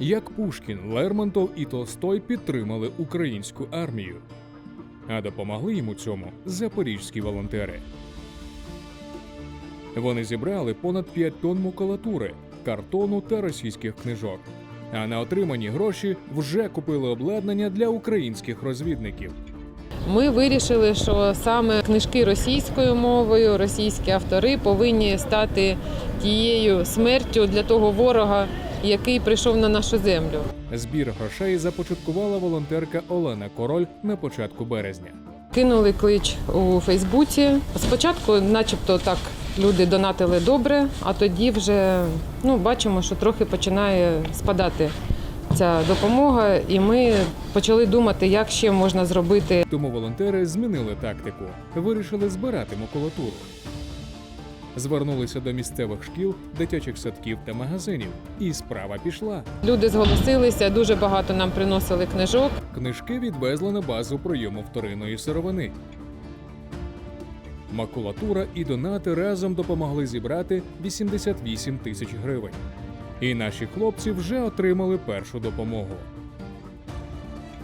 як Пушкін, Лермонтов і Толстой підтримали українську армію. А допомогли йому цьому запорізькі волонтери. Вони зібрали понад 5 тонн макулатури, картону та російських книжок. А на отримані гроші вже купили обладнання для українських розвідників. Ми вирішили, що саме книжки російською мовою, російські автори повинні стати тією смертю для того ворога, який прийшов на нашу землю. Збір грошей започаткувала волонтерка Олена Король на початку березня. Кинули клич у Фейсбуці. Спочатку, начебто, так люди донатили добре, а тоді вже ну, бачимо, що трохи починає спадати ця допомога, і ми почали думати, як ще можна зробити Тому волонтери змінили тактику, вирішили збирати макулатуру. Звернулися до місцевих шкіл, дитячих садків та магазинів, і справа пішла. Люди зголосилися, дуже багато нам приносили книжок. Книжки відвезли на базу прийому вторинної сировини. Макулатура і донати разом допомогли зібрати 88 тисяч гривень. І наші хлопці вже отримали першу допомогу.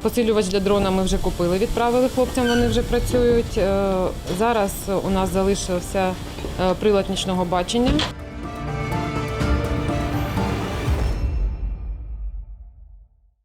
Посилювач для дрона ми вже купили, відправили хлопцям, вони вже працюють. Е, Зараз у нас залишився е, прилад нічного бачення.